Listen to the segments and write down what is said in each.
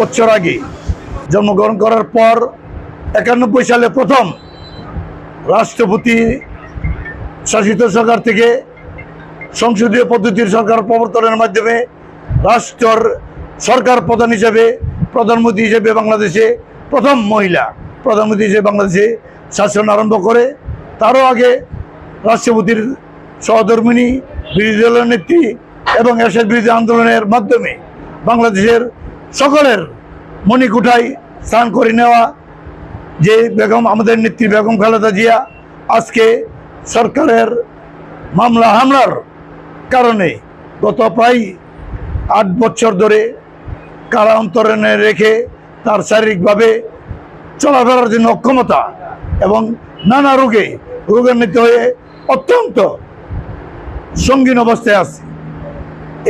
বছর আগে জন্মগ্রহণ করার পর একানব্বই সালে প্রথম রাষ্ট্রপতি শাসিত সরকার থেকে সংসদীয় পদ্ধতির সরকার প্রবর্তনের মাধ্যমে রাষ্ট্রর সরকার প্রধান হিসেবে প্রধানমন্ত্রী হিসেবে বাংলাদেশে প্রথম মহিলা প্রধানমন্ত্রী হিসেবে বাংলাদেশে শাসন আরম্ভ করে। তারও আগে রাষ্ট্রপতির সহধর্মিনী, বিরোধী দলের নেত্রী এবং এরশাদ বিরোধী আন্দোলনের মাধ্যমে বাংলাদেশের সকলের মণিকুঠায় স্থান করে নেওয়া, যে বেগম, আমাদের নেত্রী বেগম খালেদা জিয়া আজকে সরকারের মামলা হামলার কারণে গত প্রায় আট বছর ধরে কারা অন্তরণে রেখে তার শারীরিকভাবে চলাফেরার জন্য অক্ষমতা এবং নানা রোগে রোগান্বিত হয়ে অত্যন্ত সঙ্গীন অবস্থায় আছে।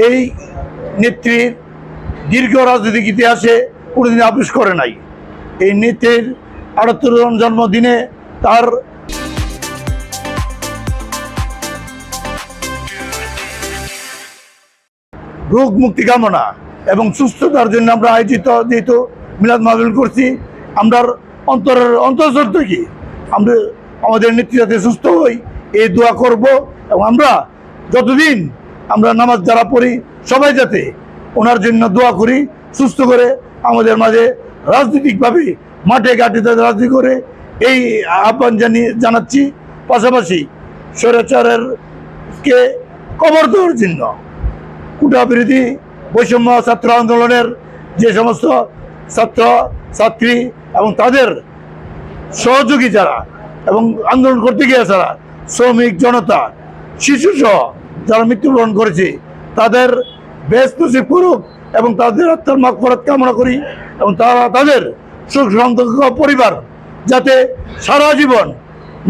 এই নেত্রীর দীর্ঘ রাজনৈতিক ইতিহাসে কোনোদিন আপিস করে নাই। এই নেত্রীর আটাত্তর জন্মদিনে তার রোগ মুক্তি কামনা এবং সুস্থতার জন্য আমরা আয়োজিত যেহেতু মিলাদ মাহবিল করছি আমরা অন্তরের অন্তর্জর থেকে আমরা আমাদের নেত্রী যাতে সুস্থ হই, এই দোয়া করব এবং আমরা যতদিন আমরা নামাজ যারা পড়ি, সবাই যাতে ওনার জন্য দোয়া করি, সুস্থ করে আমাদের মাঝে রাজনৈতিকভাবে মাঠে ঘাটে রাজনীতি করে, এই আহ্বান জানিয়ে জানাচ্ছি। পাশাপাশি স্বৈরাচারের কে কবর দেওয়ার জন্য কুটা বিরোধী বৈষম্য ছাত্র আন্দোলনের যে সমস্ত ছাত্র, ছাত্রী এবং তাদের সহযোগী যারা এবং আন্দোলন করতে গিয়ে যারা শ্রমিক, জনতা শিশু সহ যারা মৃত্যুবরণ করেছে, তাদের বেশ নসিব করুক এবং তাদের আত্মার মাগফরাত কামনা করি এবং তারা তাদের সুখ সন্তোষ পরিবার যাতে সারা জীবন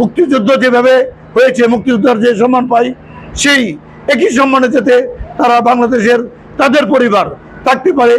মুক্তিযুদ্ধ যেভাবে হয়েছে, মুক্তিযোদ্ধার যে সম্মান পাই, সেই একই সম্মানে যাতে তারা বাংলাদেশের তাদের পরিবার থাকতে পারে।